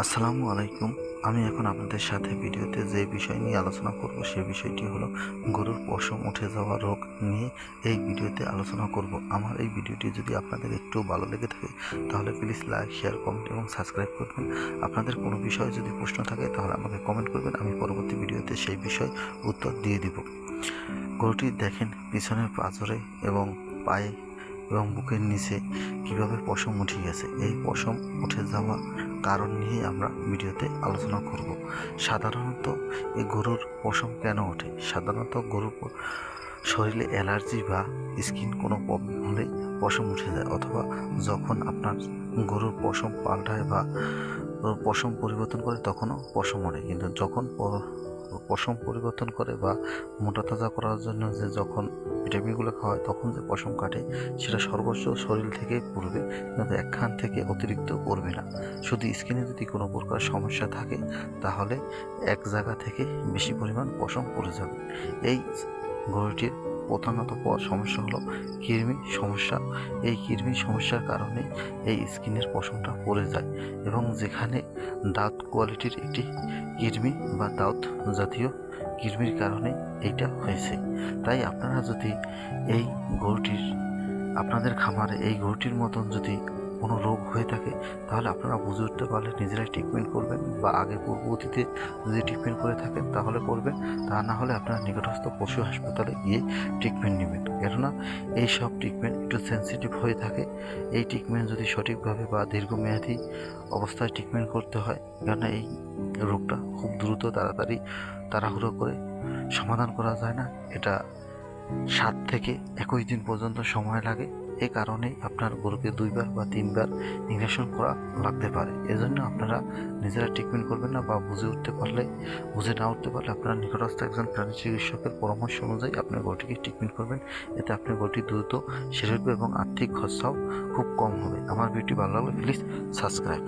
আসসালামু আলাইকুম। আমি এখন আপনাদের সাথে ভিডিওতে যে বিষয় নিয়ে আলোচনা করব সেই বিষয়টি হলো গরুর পশম উঠে যাওয়া রোগ নিয়ে এই ভিডিওতে আলোচনা করব। আমার এই ভিডিওটি যদি আপনাদের একটু ভালো লেগে থাকে, তাহলে প্লিজ লাইক শেয়ার কমেন্ট এবং সাবস্ক্রাইব করবেন। আপনাদের কোনো বিষয়ে যদি প্রশ্ন থাকে, তাহলে আমাকে কমেন্ট করবেন, আমি পরবর্তী ভিডিওতে সেই বিষয় উত্তর দিয়ে দিব। গরুটি দেখেন পিছনের পাঁজরে এবং পায়ে এবং বুকের নিচে কীভাবে পশম উঠে গেছে? এই পশম উঠে যাওয়া কারণ নিয়ে আমরা ভিডিওতে আলোচনা করব। সাধারণত এই গরুর পশম কেন ওঠে? সাধারণত গরুর শরীরে অ্যালার্জি বা স্কিন কোনো প্রবলেম হলে পশম উঠে যায় অথবা যখন আপনার গরুর পশম পাল্টায় বা পশম পরিবর্তন করে তখনও পশম ওঠে। কিন্তু যখন পশম পরিবর্তন করে বা মোটা তাজা করার জন্য যে যখন ভিটামিনগুলো খাওয়া হয় তখন যে পশম কাটে, সেটা সর্বোচ্চ শরীর থেকে পড়বে, কিন্তু একখান থেকে অতিরিক্ত পড়বে না। শুধু স্কিনে যদি কোনো প্রকার সমস্যা থাকে, তাহলে এক জায়গা থেকে বেশি পরিমাণ পশম পড়ে যাবে। এই গরুটির প্রধানত সমস্যা হলো কৃমি সমস্যা। এই কৃমি সমস্যার কারণে এই স্কিনের পশমটা পড়ে যায় এবং যেখানে দাঁত কোয়ালিটির একটি কৃমি বা দাঁত জাতীয় কৃমির কারণে এইটা হয়েছে। তাই আপনারা যদি এই গরুটির, আপনাদের খামারে এই গরুটির মতন যদি কোনো রোগ হয়ে থাকে, তাহলে আপনারা বুঝে উঠতে পারলে নিজেরাই ট্রিটমেন্ট করবেন। বা আগে পূর্ববর্তীতে যদি ট্রিটমেন্ট করে থাকেন, তাহলে করবেন। তা না হলে আপনারা নিকটস্থ পশু হাসপাতালে গিয়ে ট্রিটমেন্ট নেবেন। কেননা এই সব ট্রিটমেন্ট একটু সেন্সিটিভ হয়ে থাকে। এই ট্রিটমেন্ট যদি সঠিকভাবে বা দীর্ঘমেয়াদী অবস্থায় ট্রিটমেন্ট করতে হয়, কেননা এই রোগটা খুব দ্রুত তাড়াতাড়ি তাড়াহুড়ো করে সমাধান করা যায় না। এটা সাত থেকে একুশ দিন পর্যন্ত সময় লাগে। এ কারণে আপনার গরুকে দুইবার বা তিনবার ইঞ্জেকশন করা লাগতে পারে। এজন্য আপনারা নিজেরা ট্রিটমেন্ট করবেন না বা বুঝে উঠতে পারলে, বুঝে না উঠতে পারলে আপনার নিকটস্থ একজন প্রাণী চিকিৎসকের পরামর্শ অনুযায়ী আপনার গরুটিকে ট্রিটমেন্ট করবেন। এতে আপনার গরুটি দ্রুত সেরে উঠবে এবং আর্থিক খরচাও খুব কম হবে। আমার ভিডিওটি ভালো লাগলে প্লিজ সাবস্ক্রাইব